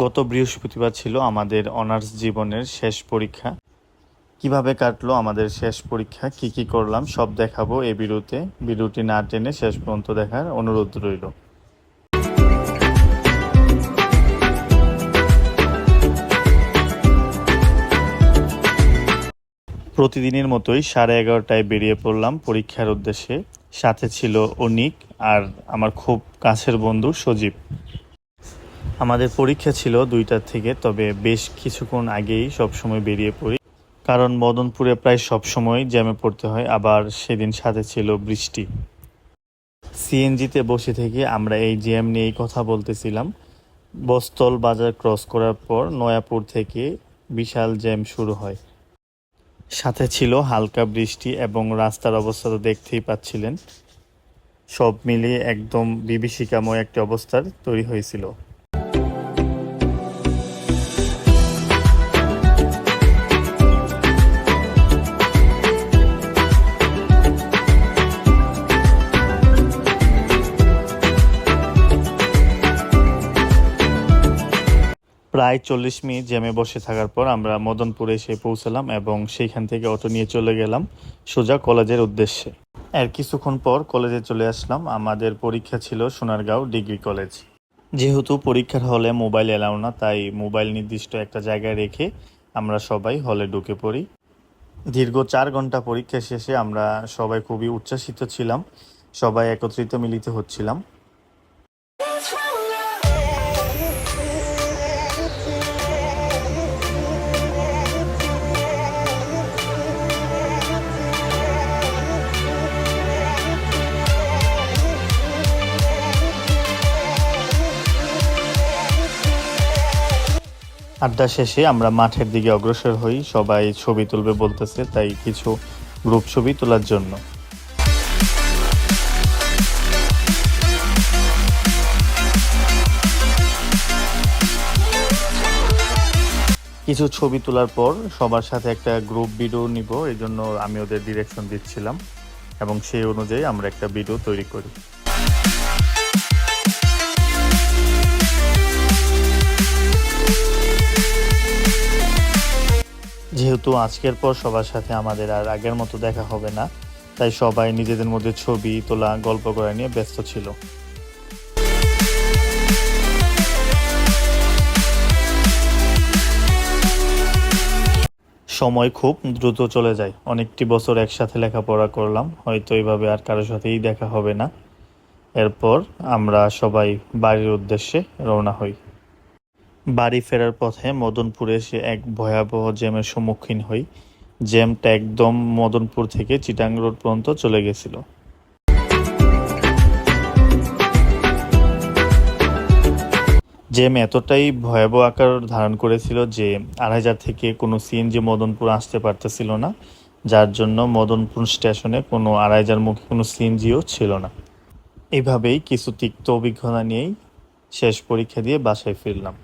গত বৃহস্পতিবার ছিল আমাদের অনার্স জীবনের শেষ পরীক্ষা। কীভাবে কাটলো আমাদের শেষ পরীক্ষা? কি কি করলাম? সব দেখাবো এই ভিডিওতে ভিডিওটি না টেনে শেষ পর্যন্ত দেখার অনুরোধ রইল। প্রতিদিনের মতোই সাড়ে এগারোটায় বেরিয়ে পড়লাম পরীক্ষার উদ্দেশ্যে। সাথে ছিল অনিক আর আমার খুব কাছের বন্ধু সজীব। আমাদের পরীক্ষা ছিল দুইটার থেকে, তবে বেশ কিছুক্ষণ আগেই সবসময় বেরিয়ে পড়ি। কারণ মদনপুরে প্রায় সবসময় জ্যামে পড়তে হয়, আবার সেদিন সাথে ছিল বৃষ্টি। সিএনজিতে বসে থেকে আমরা এই জ্যাম নিয়েই কথা বলতেছিলাম। বস্তল বাজার ক্রস করার পর নয়াপুর থেকে বিশাল জ্যাম শুরু হয়। সাথে ছিল হালকা বৃষ্টি এবং রাস্তার অবস্থা তো দেখতেই পাচ্ছিলেন। সব মিলিয়ে একদম বিভীষিকাময় একটি অবস্থার তৈরি হয়েছিল। প্রায় চল্লিশ মিনিট জ্যামে বসে থাকার পর আমরা মদনপুরে এসে পৌঁছালাম এবং সেইখান থেকে অটো নিয়ে চলে গেলাম সোজা কলেজের উদ্দেশ্যে। এর কিছুক্ষণ পর কলেজে চলে আসলাম। আমাদের পরীক্ষা ছিল সোনারগাঁও ডিগ্রি কলেজ। যেহেতু পরীক্ষার হলে মোবাইল এলাও না, তাই মোবাইল নির্দিষ্ট একটা জায়গায় রেখে আমরা সবাই হলে ঢুকে পড়ি। দীর্ঘ চার ঘণ্টা পরীক্ষা শেষে আমরা সবাই খুবই উচ্ছ্বাসিত ছিলাম। সবাই একত্রিত মিলিত হচ্ছিলাম। আড্ডা শেষে আমরা মাঠের দিকে অগ্রসর হই। সবাই ছবি তুলবে বলতেছে, তাই কিছু গ্রুপ ছবি তোলার জন্য। কিছু ছবি তোলার পর সবার সাথে একটা গ্রুপ ভিডিও নিব, এই জন্য আমি ওদের ডিরেকশন দিচ্ছিলাম। এবং সেই অনুযায়ী আমরা একটা ভিডিও তৈরি করি। যেহেতু আজকের পর সবার সাথে আমাদের আর আগের মতো দেখা হবে না, তাই সবাই নিজেদের মধ্যে ছবি তোলা, গল্প করা নিয়ে ব্যস্ত ছিল। সময় খুব দ্রুত চলে যায়। অনেকটি বছর একসাথে লেখাপড়া করলাম, হয়তো এইভাবে আর কারোর সাথেই দেখা হবে না। এরপর আমরা সবাই বাড়ির উদ্দেশ্যে রওনা হই। বাড়ি ফেরার পথে মদনপুরে এসে এক ভয়াবহ জ্যামের সম্মুখীন হই। জ্যামটা একদম মদনপুর থেকে চিটাং রোড পর্যন্ত চলে গেছিল। জ্যাম এতটাই ভয়াবহ আকার ধারণ করেছিল যে আড়াইহাজার থেকে কোনো সিএনজি মদনপুর আসতে পারতেছিল না, যার জন্য মদনপুর স্টেশনে কোনো আড়াইহাজার মুখে কোনো সিএনজিও ছিল না। এভাবেই কিছু তিক্ত অভিজ্ঞতা নিয়েই শেষ পরীক্ষা দিয়ে বাসায় ফিরলাম।